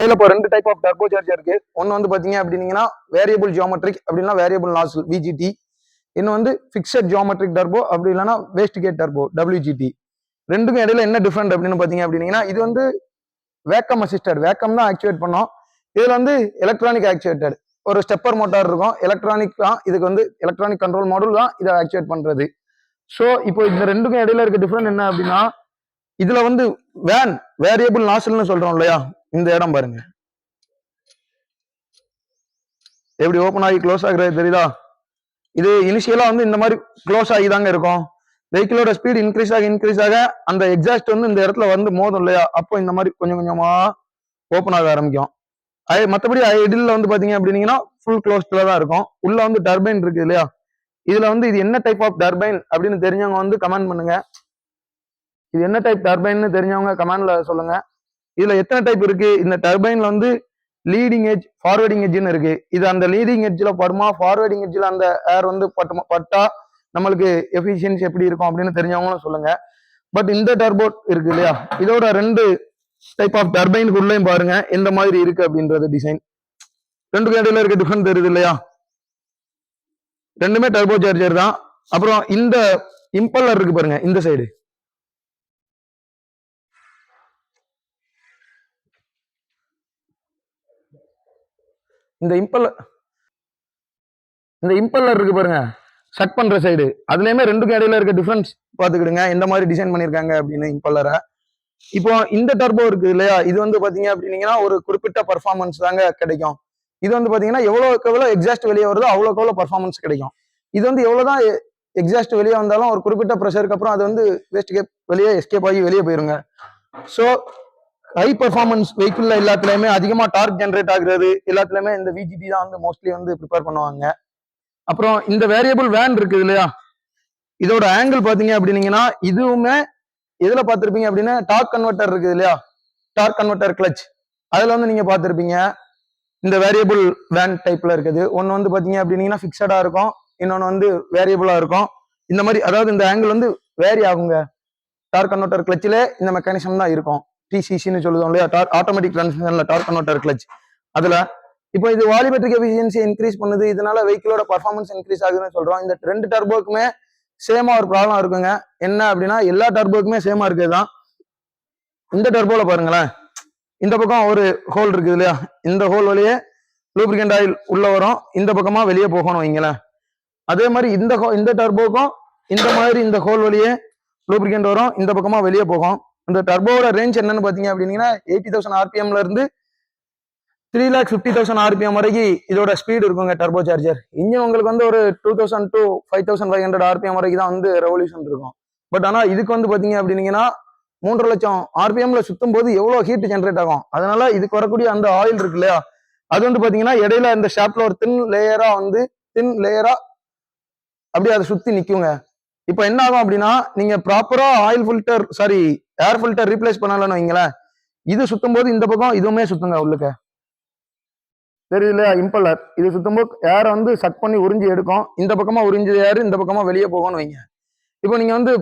இதுல இப்போ ரெண்டு டைப் ஆஃப் டர்போ சார்ஜர் இருக்கு. ஒன்னு வந்து பாத்தீங்க அப்படின்னீங்கன்னா வேரியபிள் ஜியோமெட்ரிக் அப்படின்னா வேரியபிள் நாசில் விஜிடி இன்னும் வந்து ஃபிக்ஸட் ஜியோமெட்ரிக் டர்போ அப்படி இல்லைன்னா வேஸ்ட் கேட் டர்போ டபிள்யூஜிடி ரெண்டுக்கும் இடையில என்ன டிஃப்ரெண்ட் அப்படின்னு பாத்தீங்க அப்படின்னீங்கன்னா இது வந்து வேக்கம் அசிஸ்டட் வேக்கம் தான் ஆக்டிவேட் பண்ணோம். இதுல வந்து எலக்ட்ரானிக் ஆக்டிவேட்டட் ஒரு ஸ்டெப்பர் மோட்டார் இருக்கும். எலக்ட்ரானிக் தான் இதுக்கு வந்து எலக்ட்ரானிக் கண்ட்ரோல் மாடல் தான் இதை ஆக்டிவேட் பண்றது. ஸோ இப்போ இந்த ரெண்டுக்கும் இடையில இருக்க டிஃப்ரெண்ட் என்ன அப்படின்னா இதுல வந்து வேன் வேரியபிள் நாசல்னு சொல்றோம் இல்லையா? இந்த இடம் பாருங்க. எப்படி ஓப்பன் ஆகி க்ளோஸ் ஆகுறது தெரியுதா? இது இனிஷியலா வந்து இந்த மாதிரி க்ளோஸ் ஆகி தாங்க இருக்கும். வெஹிக்கிளோட ஸ்பீட் இன்க்ரீஸ் ஆக இன்க்ரீஸ் ஆக அந்த எக்ஸாஸ்ட் வந்து இந்த இடத்துல வந்து மோதும் இல்லையா? அப்போ இந்த மாதிரி கொஞ்சம் கொஞ்சமா ஓப்பன் ஆக ஆரம்பிக்கும். மற்றபடி இடில் வந்து பாத்தீங்க அப்படின்னீங்கன்னா ஃபுல் க்ளோஸ்ல தான் இருக்கும். உள்ள வந்து டர்பைன் இருக்கு இல்லையா? இதுல வந்து இது என்ன டைப் ஆஃப் டர்பைன் அப்படின்னு தெரிஞ்சவங்க வந்து கமெண்ட் பண்ணுங்க. இது என்ன டைப் டர்பைன்னு தெரிஞ்சவங்க கமெண்ட்ல சொல்லுங்க. இதுல எத்தனை டைப் இருக்கு? இந்த டர்பைன்ல வந்து லீடிங் எஜ் ஃபார்வேர்டிங் எஜ்னு இருக்கு. இது அந்த லீடிங் எஜ்ஜில் படுமா? ஃபார்வேர்டிங் எட்ஜ்ல அந்த ஏர் வந்து பட்டுமா? பட்டா நம்மளுக்கு எஃபிஷியன்சி எப்படி இருக்கும் அப்படின்னு தெரிஞ்சவங்களும் சொல்லுங்க. பட் இந்த டர்போட் இருக்கு இல்லையா? இதோட ரெண்டு டைப் ஆஃப் டர்பைனுக்குள்ளேயும் பாருங்க. எந்த மாதிரி இருக்கு அப்படின்றது டிசைன் ரெண்டு இடையில இருக்க டிஃபன் தெரியுது இல்லையா? ரெண்டுமே டர்போ சார்ஜர் தான். அப்புறம் இந்த இம்பல்லர் இருக்கு பாருங்க இந்த சைடு இந்த இம்பல்லர் இந்த இம்பல்லர் இருக்கு பாருங்க. சட் பண்ற சைடு அதுலயுமே ரெண்டுக்கும் இடையில இருக்க டிஃபரன்ஸ் பாத்துக்கிடுங்க எந்த மாதிரி டிசைன் பண்ணிருக்காங்க அப்படின்னு இம்பல்லரை இப்போ இந்த டர்போ இருக்கு இல்லையா? இது வந்து பாத்தீங்க அப்படின்னீங்கன்னா ஒரு குறிப்பிட்ட பர்ஃபார்மன்ஸ் தாங்க கிடைக்கும். இது வந்து பாத்தீங்கன்னா எவ்வளோக்கு எவ்வளவு எக்ஸாஸ்ட் வெளியே வருதோ அவ்வளோக்கு எவ்வளவு பர்ஃபார்மன்ஸ் கிடைக்கும். இது வந்து எவ்வளவுதான் எக்ஸாஸ்ட் வெளியே வந்தாலும் ஒரு குறிப்பிட்ட ப்ரெஷருக்கு அப்புறம் அது வந்து வேஸ்ட் கேப் வெளியே எஸ்கேப் ஆகி வெளியே போயிருங்க. ஸோ ஹை பர்ஃபார்மன்ஸ் வெஹிக்கிள் எல்லாத்துலயுமே அதிகமா டார்க் ஜென்ரேட் ஆகுறது எல்லாத்துலயுமே இந்த விஜிபி தான் வந்து மோஸ்ட்லி வந்து ப்ரிப்பேர் பண்ணுவாங்க. அப்புறம் இந்த வேரியபிள் வேன் இருக்குது இல்லையா? இதோட ஆங்கிள் பாத்தீங்க அப்படின்னீங்கன்னா இதுவுமே எதுல பாத்திருப்பீங்க அப்படின்னா டார்க் கன்வெர்ட்டர் இருக்குது இல்லையா? டார்க் கன்வெர்ட்டர் கிளச் அதுல வந்து நீங்க பாத்திருப்பீங்க இந்த வேரியபிள் வேன் டைப்ல இருக்குது. ஒன்னு வந்து பாத்தீங்க அப்படின்னீங்கன்னா பிக்சடா இருக்கும். இன்னொன்னு வந்து வேரியபிளா இருக்கும். இந்த மாதிரி அதாவது இந்த ஆங்கிள் வந்து வேரி ஆகுங்க. டார்க் கன்வெர்டர் கிளச்சிலே இந்த மெக்கானிசம் தான் இருக்கும். டிசிசின்னு சொல்லுவோம் இல்லையா? டார் ஆட்டோமேட்டிக் டிரான்ஸ்மிஷன்ல டார்க் கன்வெர்டர் கிளச் அதுல இப்போ இது வாலிமெட்ரிக் எஃபிஷியன்சி இன்க்ரீஸ் பண்ணுது. இதனால வெஹிக்கிளோட பர்ஃபார்மன்ஸ் இன்க்ரீஸ் ஆகுதுன்னு சொல்றோம். இந்த ரெண்டு டர்போக்குமே சேமா ஒரு ப்ராப்ளம் இருக்குங்க. என்ன அப்படின்னா எல்லா டர்போக்குமே சேமா இருக்குது தான் இந்த டர்போல பாருங்களேன். இந்த பக்கம் ஒரு ஹோல் இருக்குது இல்லையா? இந்த ஹோல் வழியே லூப்ரிகண்ட் ஆயில் உள்ள வரும். இந்த பக்கமா வெளியே போகணும் வைங்களேன். அதே மாதிரி இந்த இந்த டர்போக்கும் இந்த மாதிரி இந்த ஹோல் வழியே லூப்ரிகண்ட் வரும். இந்த பக்கமா வெளியே போகும். இந்த டர்போவோட ரேஞ்ச் என்னன்னு பாத்தீங்க அப்படின்னீங்கன்னா எயிட்டி தௌசண்ட் ஆர்பிஎம்ல இருந்து three lakh fifty thousand RPM வரைக்கும் இதோட ஸ்பீடு இருக்குங்க டர்போ சார்ஜர் இன்ஜின் உங்களுக்கு வந்து ஒரு two thousand to five thousand five hundred RPM வரைக்கும் தான் வந்து ரெவல்யூஷன் இருக்கும். பட் ஆனா இதுக்கு வந்து பாத்தீங்க அப்படின்னீங்கன்னா மூன்று லட்சம் ஆர்பிஎம்ல சுத்தும் போது எவ்வளவு ஹீட் ஜென்ரேட் ஆகும்? அதனால இதுக்கு வரக்கூடிய அந்த ஆயில் இருக்கு இல்லையா? அது வந்து பாத்தீங்கன்னா இடையில இந்த ஷாப்ல ஒரு தின் லேயரா வந்து தின் லேயரா அப்படியே அதை சுத்தி நிக்குங்க. இப்போ என்ன ஆகும் அப்படின்னா நீங்க ப்ராப்பரா oil filter sorry air filter replace பண்ணலன்னு வைங்களேன். இது சுத்தும் போது இந்த பக்கம் இதுவுமே சுத்துங்க உள்ளுக்க. தெரியுது இல்லையா? இம்பலர் இது சுத்தும்போது ஏரை வந்து சட் பண்ணி உறிஞ்சி எடுக்கும். இந்த பக்கமா உறிஞ்சு ஏர் இந்த பக்கமா வெளியே போகும்னு வைங்க. இப்போ நீங்க வந்து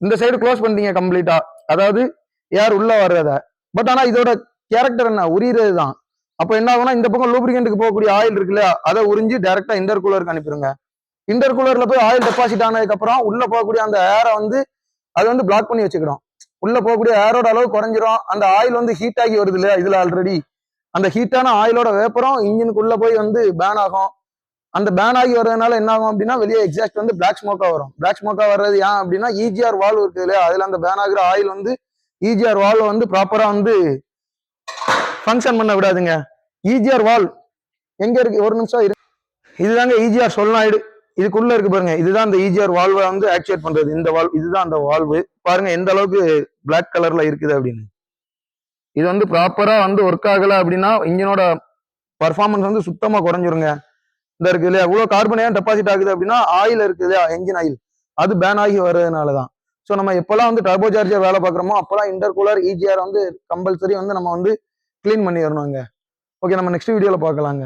இந்த சைடு க்ளோஸ் பண்ணிட்டீங்க கம்ப்ளீட்டா அதாவது ஏர் உள்ள வர்றத. பட் ஆனா இதோட கேரக்டர் என்ன? உரியறது தான். அப்போ என்ன ஆகும்னா இந்த பக்கம் லூப்ரிகண்ட்டுக்கு போகக்கூடிய ஆயில் இருக்கு இல்லையா? அதை உறிஞ்சி டைரக்டா இன்டர் கூலருக்கு அனுப்பிடுங்க. இன்டர் கூலர்ல போய் ஆயில் டெபாசிட் ஆனதுக்கு அப்புறம் உள்ள போகக்கூடிய அந்த ஏரை வந்து அது வந்து பிளாக் பண்ணி வச்சுக்கிடும். உள்ள போகக்கூடிய ஏரோட அளவு குறைஞ்சிரும். அந்த ஆயில் வந்து ஹீட் ஆகி வருது இல்லையா? இதுல ஆல்ரெடி அந்த ஹீட்டான ஆயிலோட வேப்பரம் இன்ஜினுக்குள்ள போய் வந்து பேன் ஆகும். அந்த பேன் ஆகி வர்றதுனால என்ன ஆகும் அப்படின்னா வெளியே எக்ஸாஸ்ட் வந்து பிளாக் ஸ்மோக்கா வரும். பிளாக் ஸ்மோக்கா வர்றது ஏன் அப்படின்னா இஜிஆர் வால்வ் இருக்குது இல்லையா? அதுல அந்த பேன் ஆகிற ஆயில் வந்து இஜிஆர் வால்வ் வந்து ப்ராப்பரா வந்து ஃபங்க்ஷன் பண்ண விடாதுங்க. இஜிஆர் வால்வ் எங்க இருக்கு? ஒரு நிமிஷம் இருக்கு இதுதாங்க இஜிஆர் சொல்லாயிடு இதுக்குள்ள இருக்கு பாருங்க. இதுதான் இந்த இஜிஆர் வால்வை வந்து ஆக்டிவேட் பண்றது. இந்த வால்வ் இதுதான் அந்த வால்வு பாருங்க எந்த அளவுக்கு பிளாக் கலர்ல இருக்குது அப்படின்னு. இது வந்து ப்ராப்பரா வந்து ஒர்க் ஆகல அப்படின்னா இன்ஜினோட பர்ஃபார்மன்ஸ் வந்து சுத்தமா குறைஞ்சிருங்க. இந்த இருக்கு இல்லையா? இவ்வளவு கார்பன் ஏன் டெபாசிட் ஆகுது அப்படின்னா ஆயில் இருக்கு இல்லையா? என்ஜின் ஆயில் அது பேன் ஆகி வர்றதுனால தான் ஸோ நம்ம எப்பெல்லாம் வந்து டர்போ சார்ஜர் வேலை பார்க்குறோமோ அப்பெல்லாம் இன்டர்கூலர் ஈஜிஆர் இஜிஆர் வந்து கம்பல்சரி வந்து நம்ம வந்து க்ளீன் பண்ணிடணுங்க ஓகே நம்ம நெக்ஸ்ட் வீடியோவில் பார்க்கலாங்க.